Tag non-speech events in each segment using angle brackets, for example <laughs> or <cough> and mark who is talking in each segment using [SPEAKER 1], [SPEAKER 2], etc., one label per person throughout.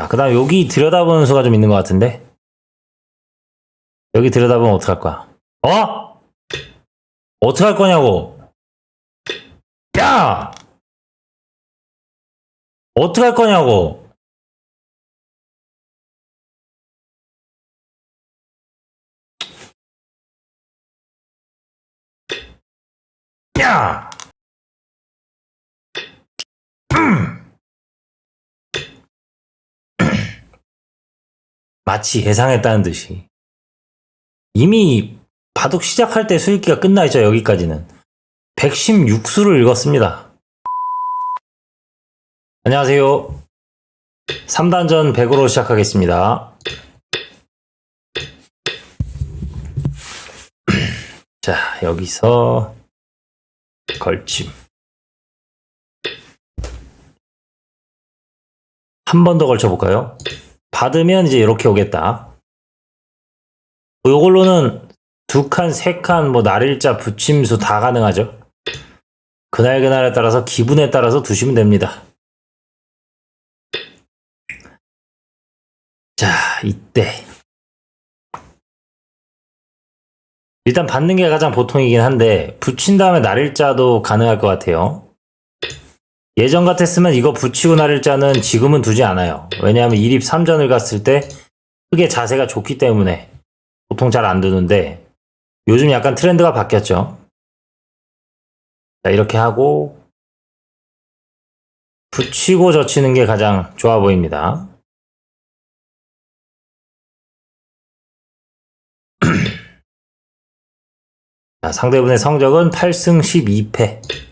[SPEAKER 1] 자, 그 다음 여기 들여다보는 수가 좀 있는 것 같은데? 여기 들여다보면 어떡할 거야? 어? 어떡할 거냐고? 야! 어떡할 거냐고? 야! 마치 예상했다는 듯이. 이미 바둑 시작할 때 수익기가 끝나 있죠, 여기까지는. 116수를 읽었습니다. 안녕하세요. 3단전 100으로 시작하겠습니다. <clears throat> 자, 여기서 걸침. 한 번 더 걸쳐볼까요? 받으면 이제 이렇게 오겠다. 이걸로는 두 칸, 세 칸, 뭐 날일자, 붙임수 다 가능하죠. 그날 그날에 따라서 기분에 따라서 두시면 됩니다. 자, 이때 일단 받는 게 가장 보통이긴 한데 붙인 다음에 날일자도 가능할 것 같아요. 예전 같았으면 이거 붙이고 날일자는 지금은 두지 않아요. 왜냐하면 1입 3전을 갔을 때 크게 자세가 좋기 때문에 보통 잘 안 두는데 요즘 약간 트렌드가 바뀌었죠. 자, 이렇게 하고 붙이고 젖히는 게 가장 좋아 보입니다. <clears throat> 자, 상대분의 성적은 8승 12패.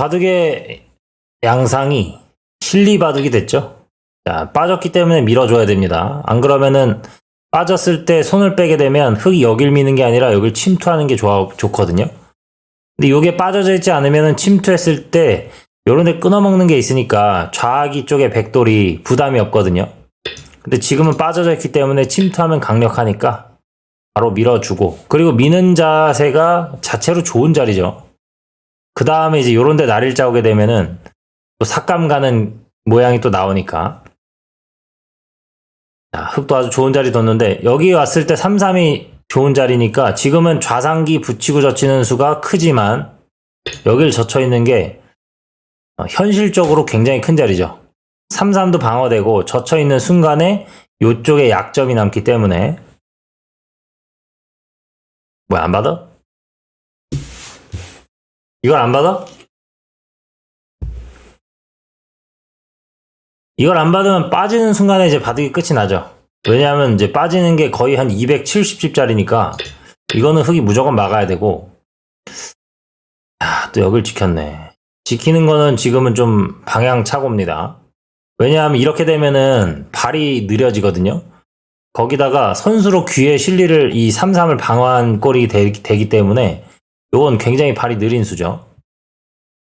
[SPEAKER 1] 바둑의 양상이 실리 바둑이 됐죠. 자, 빠졌기 때문에 밀어줘야 됩니다. 안 그러면은 빠졌을 때 손을 빼게 되면 흙이 여길 미는 게 아니라 여길 침투하는 게 좋아, 좋거든요. 근데 이게 빠져져 있지 않으면은 침투했을 때 요런 데 끊어먹는 게 있으니까 좌기 쪽에 백돌이 부담이 없거든요. 근데 지금은 빠져져 있기 때문에 침투하면 강력하니까 바로 밀어주고 그리고 미는 자세가 자체로 좋은 자리죠. 그 다음에 이제 요런 데 날일자 오게 되면은 또 삭감 가는 모양이 또 나오니까 자, 흙도 아주 좋은 자리 뒀는데 여기 왔을 때 3, 3이 좋은 자리니까 지금은 좌상기 붙이고 젖히는 수가 크지만 여기를 젖혀 있는 게 어, 현실적으로 굉장히 큰 자리죠. 3, 3도 방어되고 젖혀 있는 순간에 요쪽에 약점이 남기 때문에 뭐야 안 받아? 이걸 안 받아? 이걸 안 받으면 빠지는 순간에 이제 바둑이 끝이 나죠. 왜냐하면 이제 빠지는 게 거의 한 270집짜리니까 이거는 흙이 무조건 막아야 되고 아, 또 여길 지켰네. 지키는 거는 지금은 좀 방향 착오입니다. 왜냐하면 이렇게 되면은 발이 느려지거든요. 거기다가 선수로 귀에 실리를 이 3-3을 방어한 꼴이 되, 되기 때문에 요건 굉장히 발이 느린 수죠.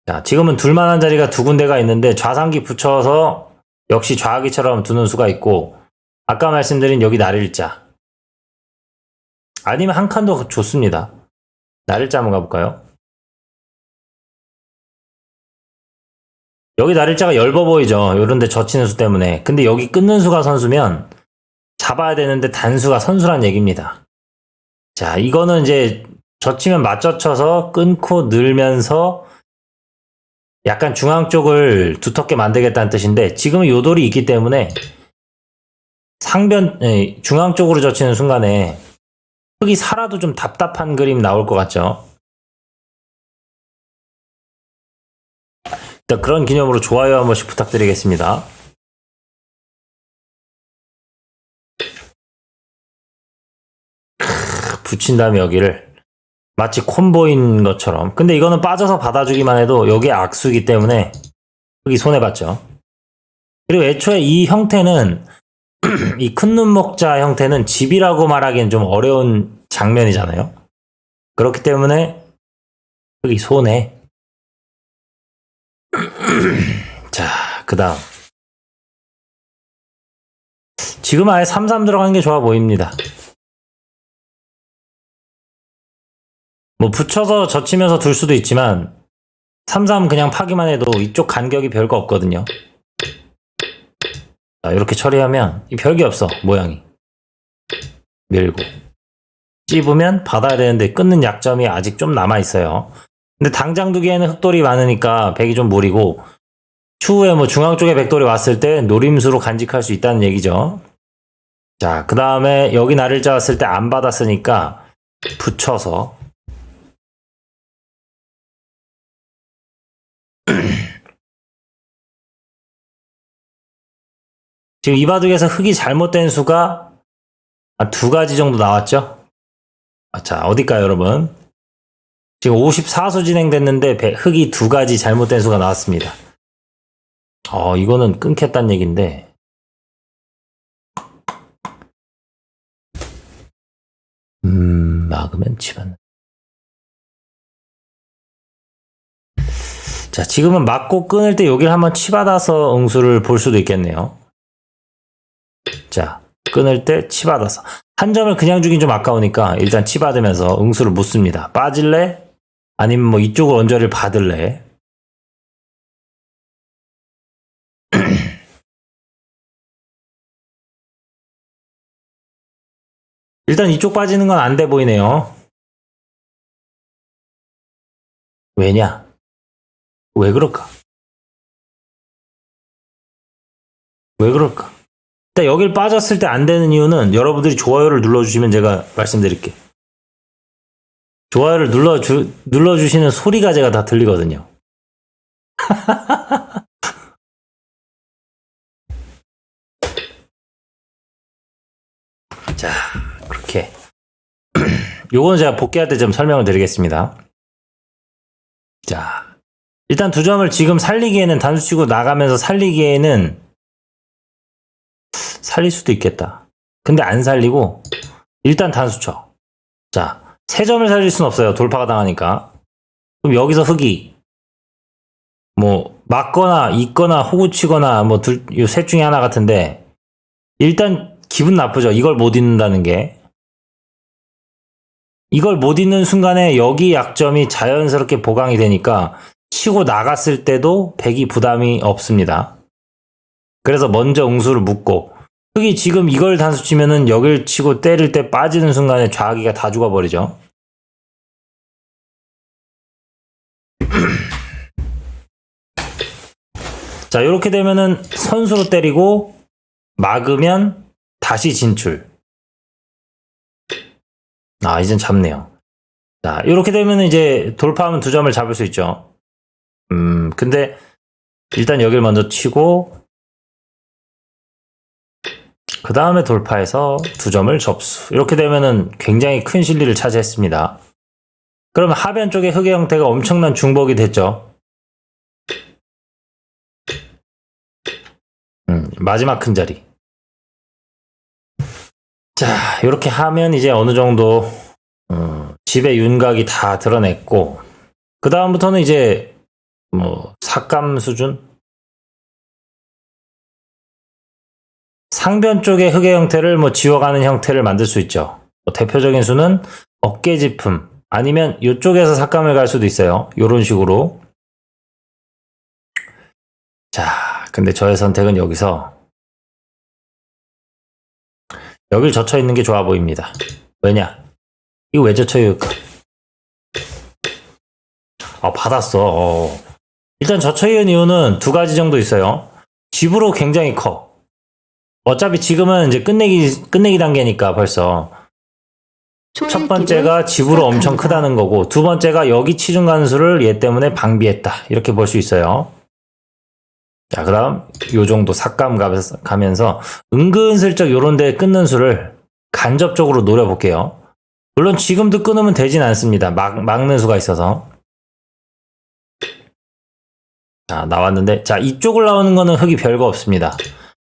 [SPEAKER 1] 자, 지금은 둘만한 자리가 두 군데가 있는데 좌상기 붙여서 역시 좌하기처럼 두는 수가 있고 아까 말씀드린 여기 날일자 아니면 한 칸도 좋습니다. 날일자 한번 가볼까요? 여기 날일자가 얇아 보이죠? 요런데 젖히는 수 때문에. 근데 여기 끊는 수가 선수면 잡아야 되는데 단수가 선수란 얘기입니다. 자, 이거는 이제 젖히면 맞젖혀서 끊고 늘면서 약간 중앙 쪽을 두텁게 만들겠다는 뜻인데 지금은 요돌이 있기 때문에 상변 예, 중앙 쪽으로 젖히는 순간에 흙이 살아도 좀 답답한 그림 나올 것 같죠. 일단 그런 기념으로 좋아요 한 번씩 부탁드리겠습니다. 붙인 다음에 여기를 마치 콤보인 것처럼. 근데 이거는 빠져서 받아주기만 해도 여기에 악수기 때문에 흙이 손해봤죠. 그리고 애초에 이 형태는 <clears throat> 이 큰눈 먹자 형태는 집이라고 말하기엔 좀 어려운 장면이잖아요. 그렇기 때문에 흙이 손해. <clears throat> 자, 그 다음. 지금 아예 3-3 들어가는 게 좋아 보입니다. 뭐 붙여서 젖히면서 둘 수도 있지만 3-3 그냥 파기만 해도 이쪽 간격이 별거 없거든요. 자, 이렇게 처리하면 이 별게 없어 모양이. 밀고 찝으면 받아야 되는데 끊는 약점이 아직 좀 남아 있어요. 근데 당장 두기에는 흑돌이 많으니까 백이 좀 무리고 추후에 뭐 중앙 쪽에 백돌이 왔을 때 노림수로 간직할 수 있다는 얘기죠. 자, 그 다음에 여기 나를 잡았을 때 안 받았으니까 붙여서 <clears throat> 지금 이 바둑에서 흙이 잘못된 수가 아, 두 가지 정도 나왔죠? 아, 자, 어딜까요, 여러분? 지금 54수 진행됐는데 배- 흙이 두 가지 잘못된 수가 나왔습니다. 어, 이거는 끊겠다는 얘기인데. 음, 막으면 치받는. 자, 지금은 막고 끊을 때 여기를 한번 치받아서 응수를 볼 수도 있겠네요. 자, 끊을 때 치받아서. 한 점을 그냥 주긴 좀 아까우니까 일단 치받으면서 응수를 묻습니다. 빠질래? 아니면 뭐 이쪽을 언저리를 받을래? <clears throat> 일단 이쪽 빠지는 건 안 돼 보이네요. 왜냐? 왜 그럴까? 왜 그럴까? 일단 여길 빠졌을 때 안 되는 이유는 여러분들이 좋아요를 눌러주시면 제가 말씀드릴게. 좋아요를 눌러주, 눌러주시는 소리가 제가 다 들리거든요. <laughs> 자, 그렇게. <clears throat> 요거는 제가 복귀할 때 좀 설명을 드리겠습니다. 자, 일단 두 점을 지금 살리기에는 단수 치고 나가면서 살리기에는 살릴 수도 있겠다. 근데 안 살리고 일단 단수 쳐. 자, 세 점을 살릴 순 없어요. 돌파가 당하니까. 그럼 여기서 흑이 뭐 맞거나 있거나 호구 치거나 뭐 둘 요 셋 중에 하나 같은데 일단 기분 나쁘죠. 이걸 못 잊는다는 게. 이걸 못 잊는 순간에 여기 약점이 자연스럽게 보강이 되니까 치고 나갔을 때도 백이 부담이 없습니다. 그래서 먼저 응수를 묻고 흑이 지금 이걸 단수 치면은 여길 치고 때릴 때 빠지는 순간에 좌기가 다 죽어버리죠. <clears throat> 자, 이렇게 되면은 선수로 때리고 막으면 다시 진출. 아, 이젠 잡네요. 자, 이렇게 되면 이제 돌파하면 두 점을 잡을 수 있죠. 음, 근데 일단 여길 먼저 치고 그 다음에 돌파해서 두 점을 접수. 이렇게 되면은 굉장히 큰 실리를 차지했습니다. 그러면 하변 쪽의 흑의 형태가 엄청난 중복이 됐죠. 음, 마지막 큰 자리. 자, 이렇게 하면 이제 어느 정도 어, 집의 윤곽이 다 드러냈고 그 다음부터는 이제 뭐 삭감 수준 상변 쪽의 흑의 형태를 뭐 지워가는 형태를 만들 수 있죠. 뭐 대표적인 수는 어깨 지품 아니면 이쪽에서 삭감을 갈 수도 있어요. 이런 식으로. 자, 근데 저의 선택은 여기서 여길 젖혀 있는 게 좋아 보입니다. 왜냐? 이거 왜 젖혀 있을까? 아, 받았어. 어. 일단 있는 이유는 두 가지 정도 있어요. 집으로 굉장히 커. 어차피 지금은 이제 끝내기 끝내기 단계니까 벌써 첫 번째가 집으로 엄청 크다는 거고 두 번째가 여기 치중 간수를 얘 때문에 방비했다 이렇게 볼 수 있어요. 자 그 다음 요 정도 삭감 가면서, 가면서 은근슬쩍 요런 데 끊는 수를 간접적으로 노려볼게요. 물론 지금도 끊으면 되진 않습니다. 막, 막는 수가 있어서. 자 나왔는데 자 이쪽을 나오는 거는 흙이 별거 없습니다.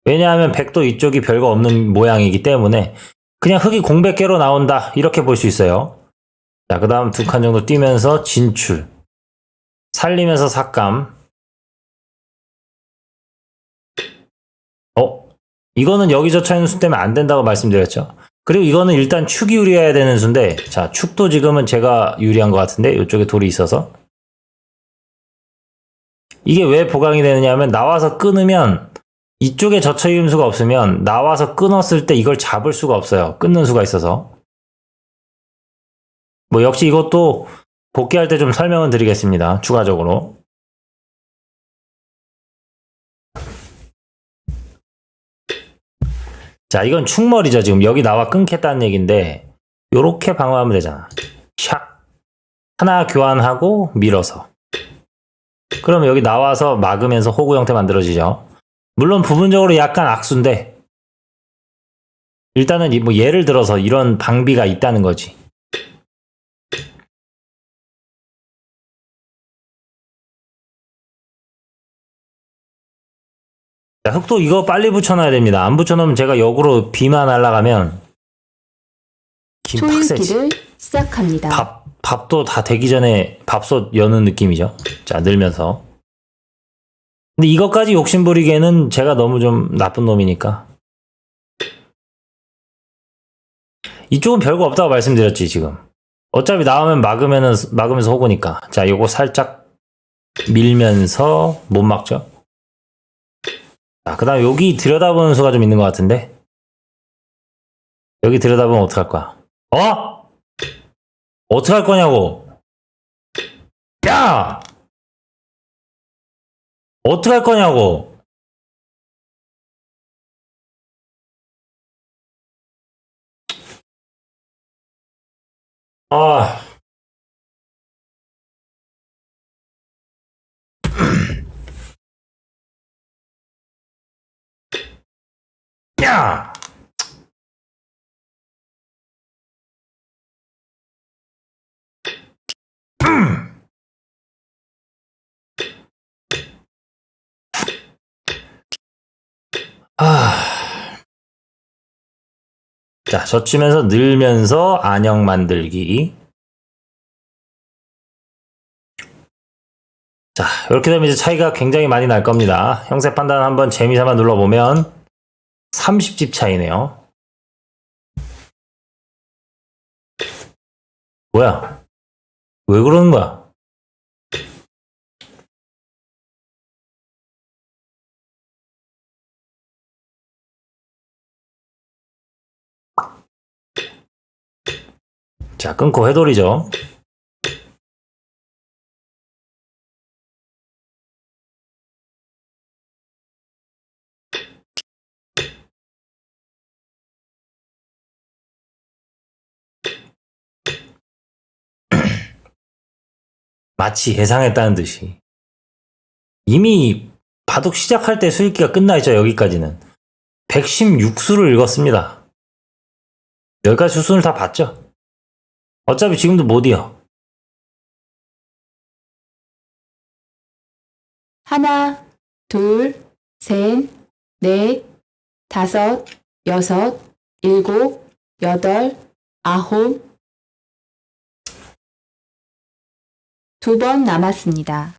[SPEAKER 1] 왜냐하면 백도 이쪽이 별거 없는 모양이기 때문에 그냥 흙이 공백계로 나온다 이렇게 볼 수 있어요. 자, 그 다음 두 칸 정도 뛰면서 진출. 살리면서 삭감. 어? 이거는 여기 젖혀 있는 수 때문에 안 된다고 말씀드렸죠. 그리고 이거는 일단 축이 유리해야 되는 수인데, 자, 축도 지금은 제가 유리한 것 같은데, 이쪽에 돌이 있어서. 이게 왜 보강이 되느냐 하면, 나와서 끊으면, 이쪽에 젖혀 있는 수가 없으면, 나와서 끊었을 때 이걸 잡을 수가 없어요. 끊는 수가 있어서. 뭐, 역시 이것도 복귀할 때 좀 설명을 드리겠습니다. 추가적으로. 자, 이건 축머리죠. 지금 여기 나와 끊겠다는 얘기인데, 요렇게 방어하면 되잖아. 샥. 하나 교환하고 밀어서. 그러면 여기 나와서 막으면서 호구 형태 만들어지죠. 물론 부분적으로 약간 악수인데, 일단은 이- 뭐 예를 들어서 이런 방비가 있다는 거지. 자, 흙도 이거 빨리 붙여놔야 됩니다. 안 붙여놓으면 제가 역으로 비만 날아가면 김.
[SPEAKER 2] 초읽기를 시작합니다.
[SPEAKER 1] 밥, 밥도 다 되기 전에 밥솥 여는 느낌이죠. 자, 늘면서. 근데 이것까지 욕심부리기에는 제가 너무 좀 나쁜 놈이니까. 이쪽은 별거 없다고 말씀드렸지, 지금. 어차피 나오면 막으면은, 막으면서 호구니까. 자, 요거 살짝 밀면서 못 막죠. 자, 그 다음 여기 들여다보는 수가 좀 있는 것 같은데. 여기 들여다보면 어떡할 거야? 어? 어떻게 할 거냐고. 야! 어떻게 할 거냐고. 아. 야! 자, 젖히면서 늘면서 안형 만들기. 자, 이렇게 되면 이제 차이가 굉장히 많이 날 겁니다. 형세 판단 한번 재미삼아 눌러보면 30집 차이네요. 뭐야? 왜 그러는 거야? 자, 끊고 해돌이죠. <clears throat> 마치 예상했다는 듯이. 이미 바둑 시작할 때 수익기가 끝나 있죠, 여기까지는. 116수를 읽었습니다. 여기까지 수순을 다 봤죠? 어차피 지금도 못 이어.
[SPEAKER 2] 하나, 둘, 셋, 넷, 다섯, 여섯, 일곱, 여덟, 아홉. 두 번 남았습니다.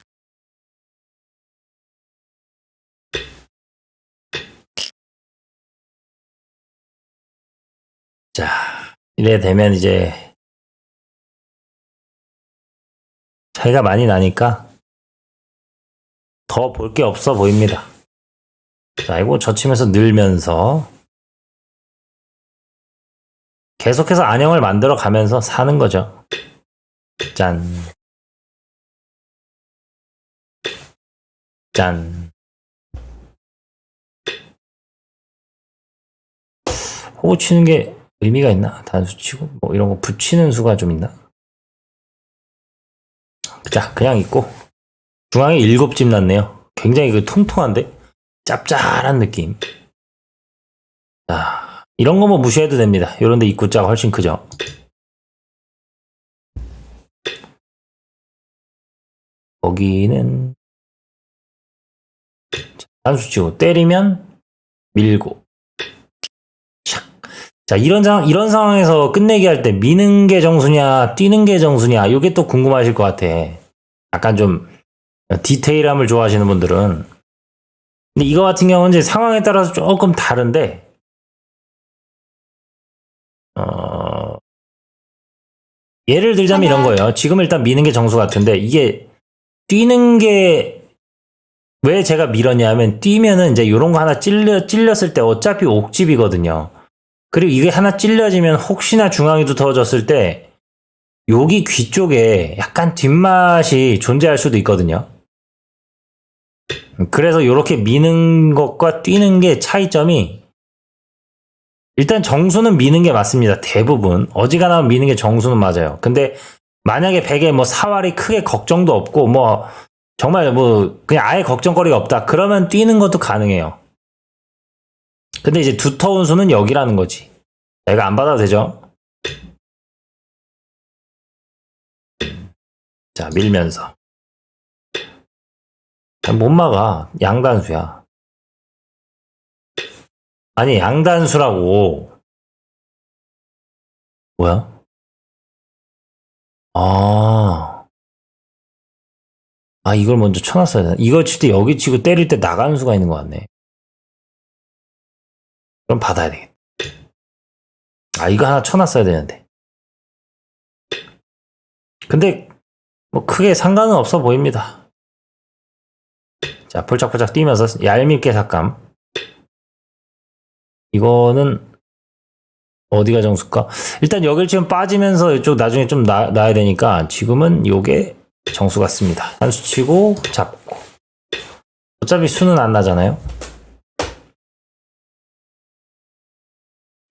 [SPEAKER 1] 자, 이래 되면 이제 차이가 많이 나니까 더 볼 게 없어 보입니다. 자, 이거 젖히면서 늘면서 계속해서 안형을 만들어 가면서 사는 거죠. 짠. 짠. 호구 치는 게 의미가 있나? 단수 치고 뭐 이런 거 붙이는 수가 좀 있나? 자, 그냥 있고 중앙에 일곱 집 났네요. 굉장히 그 통통한데 짭짤한 느낌. 자, 이런 거 뭐 무시해도 됩니다. 이런데 입구자가 훨씬 크죠. 거기는 단수 치고 때리면 밀고 샥. 자 이런 상 이런 상황에서 끝내기 할 때 미는 게 정수냐 뛰는 게 정수냐 이게 또 궁금하실 것 같아. 약간 좀 디테일함을 좋아하시는 분들은 근데 이거 같은 경우는 이제 상황에 따라서 조금 다른데, 어, 예를 들자면 이런. 거예요. 지금 일단 미는 게 정수 같은데, 이게 뛰는 게 왜 제가 밀었냐면, 뛰면은 이제 이런 거 하나 찔려, 찔렸을 때 어차피 옥집이거든요. 그리고 이게 하나 찔려지면 혹시나 중앙이 두터워졌을 때, 여기 귀 쪽에 약간 뒷맛이 존재할 수도 있거든요. 그래서 이렇게 미는 것과 뛰는 게 차이점이 일단 정수는 미는 게 맞습니다. 대부분 어지간하면 미는 게 정수는 맞아요. 근데 만약에 베개 뭐 사활이 크게 걱정도 없고 뭐 정말 뭐 그냥 아예 걱정거리가 없다. 그러면 뛰는 것도 가능해요. 근데 이제 두터운 수는 여기라는 거지. 내가 안 받아도 되죠. 자 밀면서 못 막아. 양단수야. 아니, 양단수라고. 뭐야? 아. 아, 이걸 먼저 쳐놨어야 되나? 이걸 칠 때 여기 치고 때릴 때 나가는 수가 있는 것 같네. 그럼 받아야 되겠다. 아, 이거 하나 쳐놨어야 되는데. 근데, 뭐, 크게 상관은 없어 보입니다. 자, 폴짝폴짝 뛰면서 얄밉게 삭감. 이거는 어디가 정수일까? 일단 여길 지금 빠지면서 이쪽 나중에 좀 나, 놔야 되니까 지금은 요게 정수 같습니다. 한수 치고 잡고. 어차피 수는 안 나잖아요.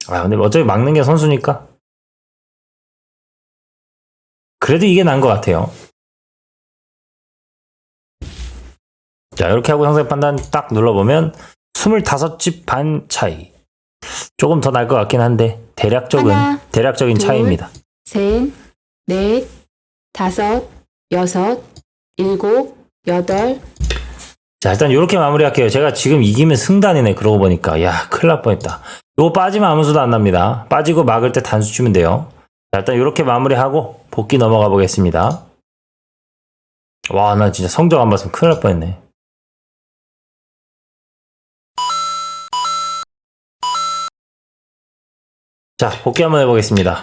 [SPEAKER 1] 아, 근데 어차피 막는 게 선수니까. 그래도 이게 난 것 같아요. 자, 이렇게 하고 상세 판단 딱 눌러보면 25집 반 차이. 조금 더 날 것 같긴 한데 대략적인
[SPEAKER 2] 하나,
[SPEAKER 1] 대략적인
[SPEAKER 2] 둘,
[SPEAKER 1] 차이입니다.
[SPEAKER 2] 셋, 넷, 다섯, 여섯, 일곱, 여덟,
[SPEAKER 1] 자, 일단 이렇게 마무리할게요. 제가 지금 이기면 승단이네. 그러고 보니까 야, 큰일 날 뻔했다. 이거 빠지면 아무 수도 안 납니다. 빠지고 막을 때 단수 주면 돼요. 자, 일단 이렇게 마무리하고 복귀 넘어가 보겠습니다. 와, 나 진짜 성적 안 봤으면 큰일 날 뻔했네. 자, 복귀 한번 해보겠습니다.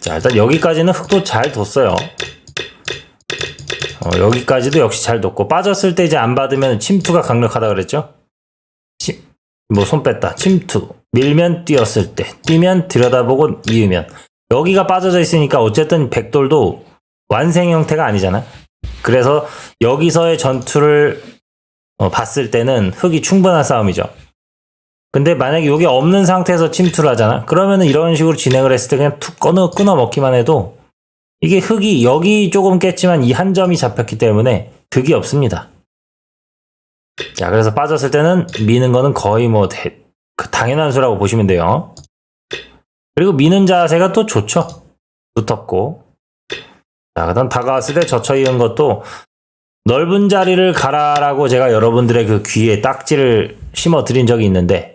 [SPEAKER 1] 자, 일단 여기까지는 흙도 잘 뒀어요. 어, 여기까지도 역시 잘 뒀고 빠졌을 때 이제 안 받으면 침투가 강력하다 그랬죠? 뭐손 뺐다. 침투. 밀면 뛰었을 때. 뛰면 들여다보고 미으면. 여기가 빠져져 있으니까 어쨌든 백돌도 완생 형태가 아니잖아. 그래서 여기서의 전투를 어, 봤을 때는 흙이 충분한 싸움이죠. 근데 만약에 여기 없는 상태에서 침투를 하잖아. 그러면은 이런 식으로 진행을 했을 때 그냥 툭 끊어, 끊어 먹기만 해도 이게 흙이 여기 조금 깼지만 이 한 점이 잡혔기 때문에 득이 없습니다. 자, 그래서 빠졌을 때는 미는 거는 거의 뭐 대- 그 당연한 수라고 보시면 돼요. 그리고 미는 자세가 또 좋죠. 두텁고. 자, 그 다음 다가왔을 때 젖혀 이은 것도 넓은 자리를 가라라고 제가 여러분들의 그 귀에 딱지를 심어 드린 적이 있는데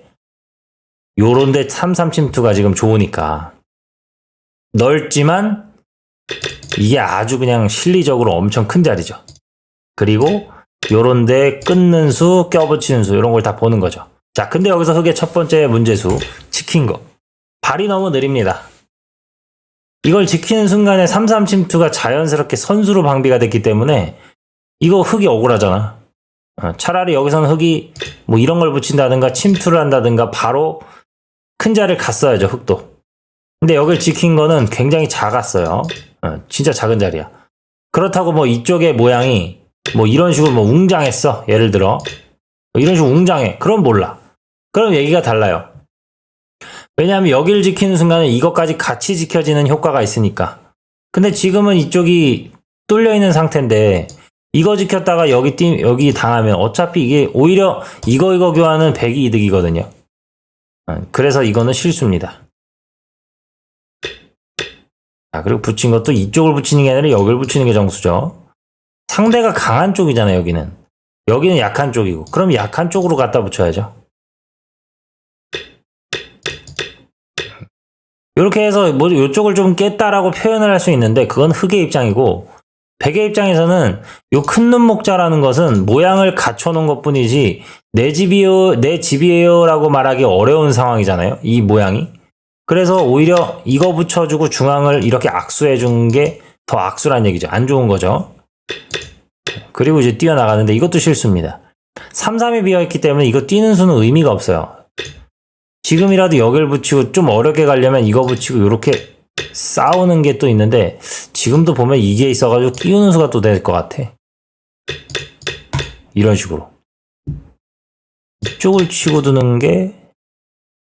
[SPEAKER 1] 요런데 33침투가 지금 좋으니까 넓지만 이게 아주 그냥 실리적으로 엄청 큰 자리죠. 그리고 요런데 끊는 수, 껴붙이는 수 이런 걸 다 보는 거죠. 자, 근데 여기서 흙의 첫 번째 문제수 지킨 거. 발이 너무 느립니다. 이걸 지키는 순간에 33 침투가 자연스럽게 선수로 방비가 됐기 때문에 이거 흙이 억울하잖아. 어, 차라리 여기서는 흙이 뭐 이런 걸 붙인다든가 침투를 한다든가 바로 큰 자리를 갔어야죠, 흙도. 근데 여길 지킨 거는 굉장히 작았어요. 어, 진짜 작은 자리야. 그렇다고 뭐 이쪽의 모양이 뭐 이런 식으로 뭐 웅장했어. 예를 들어. 뭐 이런 식으로 웅장해. 그럼 몰라. 그럼 얘기가 달라요. 왜냐하면 여기를 지키는 순간에 이것까지 같이 지켜지는 효과가 있으니까. 근데 지금은 이쪽이 뚫려 있는 상태인데 이거 지켰다가 여기 띠, 여기 당하면 어차피 이게 오히려 이거 이거 교환은 100이 이득이거든요. 어, 그래서 이거는 실수입니다. 자, 그리고 붙인 것도 이쪽을 붙이는 게 아니라 여기를 붙이는 게 정수죠. 상대가 강한 쪽이잖아요, 여기는. 여기는 약한 쪽이고. 그럼 약한 쪽으로 갖다 붙여야죠. 이렇게 해서 뭐 이쪽을 좀 깼다라고 표현을 할 수 있는데 그건 흙의 입장이고 백의 입장에서는 요 큰 눈목자라는 것은 모양을 갖춰놓은 것 뿐이지 내 집이요, 내 집이에요 라고 말하기 어려운 상황이잖아요. 이 모양이. 그래서 오히려 이거 붙여주고 중앙을 이렇게 악수해 준 게 더 악수란 얘기죠. 안 좋은 거죠. 그리고 이제 뛰어나가는데 이것도 실수입니다. 3, 3이 비어있기 때문에 이거 뛰는 수는 의미가 없어요. 지금이라도 여길 붙이고 좀 어렵게 가려면 이거 붙이고 이렇게 싸우는 게 또 있는데 지금도 보면 이게 있어가지고 끼우는 수가 또 될 것 같아. 이런 식으로. 이쪽을 치고 두는 게,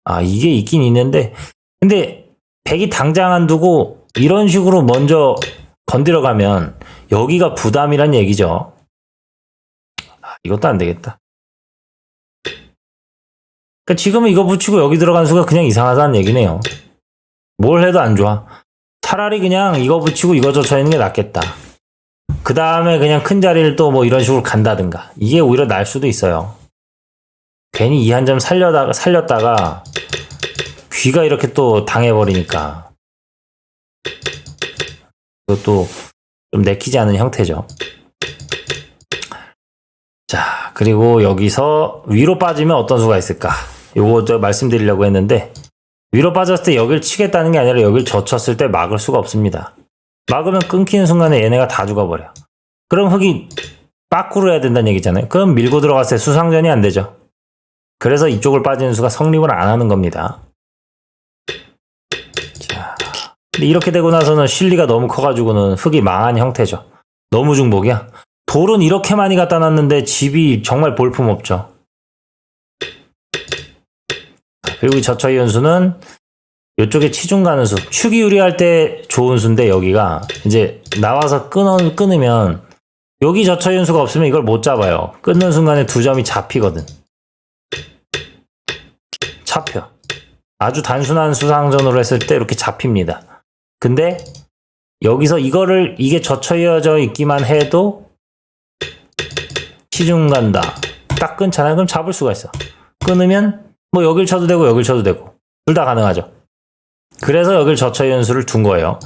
[SPEAKER 1] 아, 이게 있긴 있는데, 근데 백이 당장 안 두고 이런 식으로 먼저 건드려 가면 여기가 부담이란 얘기죠. 아, 이것도 안 되겠다. 그러니까 지금은 이거 붙이고 여기 들어간 수가 그냥 이상하다는 얘기네요. 뭘 해도 안 좋아. 차라리 그냥 이거 붙이고 이거 젖혀 있는 게 낫겠다. 그 다음에 그냥 큰 자리를 또 뭐 이런 식으로 간다든가. 이게 오히려 날 수도 있어요. 괜히 이 한 점 살려다가, 살렸다가 귀가 이렇게 또 당해버리니까. 그것도 좀 내키지 않은 형태죠. 자, 그리고 여기서 위로 빠지면 어떤 수가 있을까? 요거 저 말씀드리려고 했는데, 위로 빠졌을 때 여길 치겠다는 게 아니라 여길 젖혔을 때 막을 수가 없습니다. 막으면 끊기는 순간에 얘네가 다 죽어버려. 그럼 흙이 빠꾸로 해야 된다는 얘기잖아요. 그럼 밀고 들어갔을 때 수상전이 안 되죠. 그래서 이쪽을 빠지는 수가 성립을 안 하는 겁니다. 자, 근데 이렇게 되고 나서는 실리가 너무 커가지고는 흙이 망한 형태죠. 너무 중복이야. 돌은 이렇게 많이 갖다 놨는데 집이 정말 볼품없죠. 그리고 이 저처이 연수는 이쪽에 치중 가는 수, 축이 유리할 때 좋은 수인데 여기가 이제 나와서 끊어, 끊으면 여기 저처이 연수가 없으면 이걸 못 잡아요. 끊는 순간에 두 점이 잡히거든. 잡혀. 아주 단순한 수상전으로 했을 때 이렇게 잡힙니다. 근데 여기서 이거를 이게 젖혀져 있기만 해도 치중 간다. 딱 끊잖아요. 그럼 잡을 수가 있어. 끊으면 뭐 여길 쳐도 되고 여길 쳐도 되고 둘 다 가능하죠. 그래서 여길 저처이은수를 둔 거예요.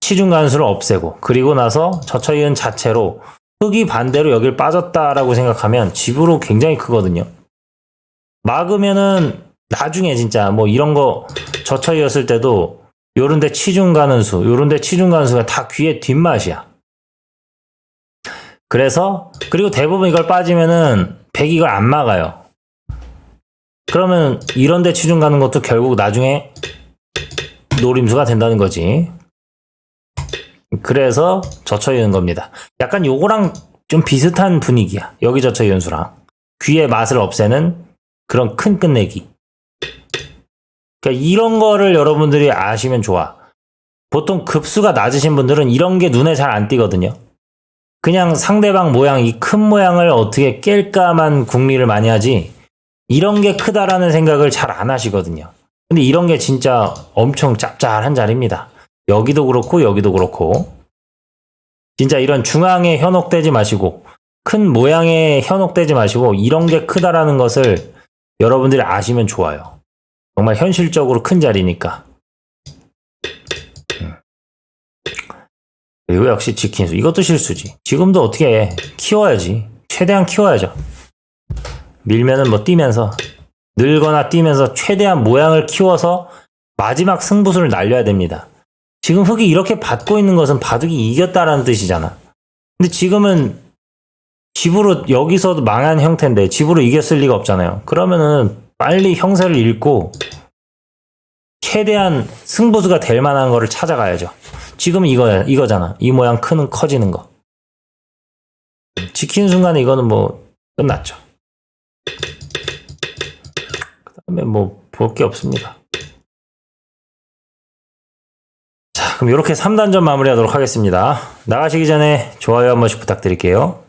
[SPEAKER 1] 치중 간수를 없애고 그리고 나서 저처이은 자체로 흙이 반대로 여길 빠졌다라고 생각하면 집으로 굉장히 크거든요. 막으면은 나중에 진짜 뭐 이런 거 저처이였을 때도 요런데 치중 가는 수, 요런데 치중 가는 수가 다 귀의 뒷맛이야. 그래서 그리고 대부분 이걸 빠지면은 백이 이걸 안 막아요. 그러면 이런데 치중 가는 것도 결국 나중에 노림수가 된다는 거지. 그래서 젖혀 있는 겁니다. 약간 요거랑 좀 비슷한 분위기야. 여기 젖혀 있는 수랑 귀의 맛을 없애는 그런 큰 끝내기. 그러니까 이런 거를 여러분들이 아시면 좋아. 보통 급수가 낮으신 분들은 이런 게 눈에 잘 안 띄거든요. 그냥 상대방 모양, 이 큰 모양을 어떻게 깰까만 궁리를 많이 하지, 이런 게 크다라는 생각을 잘 안 하시거든요. 근데 이런 게 진짜 엄청 짭짤한 자리입니다. 여기도 그렇고, 여기도 그렇고. 진짜 이런 중앙에 현혹되지 마시고, 큰 모양에 현혹되지 마시고, 이런 게 크다라는 것을 여러분들이 아시면 좋아요. 정말 현실적으로 큰 자리니까. 음. 그리고 역시 지킨수. 이것도 실수지. 지금도 어떻게 해. 키워야지. 최대한 키워야죠. 밀면은 뭐 뛰면서 늘거나 뛰면서 최대한 모양을 키워서 마지막 승부수를 날려야 됩니다. 지금 흙이 이렇게 받고 있는 것은 바둑이 이겼다라는 뜻이잖아. 근데 지금은 집으로 여기서도 망한 형태인데 집으로 이겼을 리가 없잖아요. 그러면은 빨리 형세를 읽고 최대한 승부수가 될 만한 거를 찾아가야죠. 지금은 이거 이거잖아. 이 모양 크는 커지는 거. 지키는 순간에 이거는 뭐 끝났죠. 그다음에 뭐 볼 게 없습니다. 자, 그럼 이렇게 3단전 마무리하도록 하겠습니다. 나가시기 전에 좋아요 한 번씩 부탁드릴게요.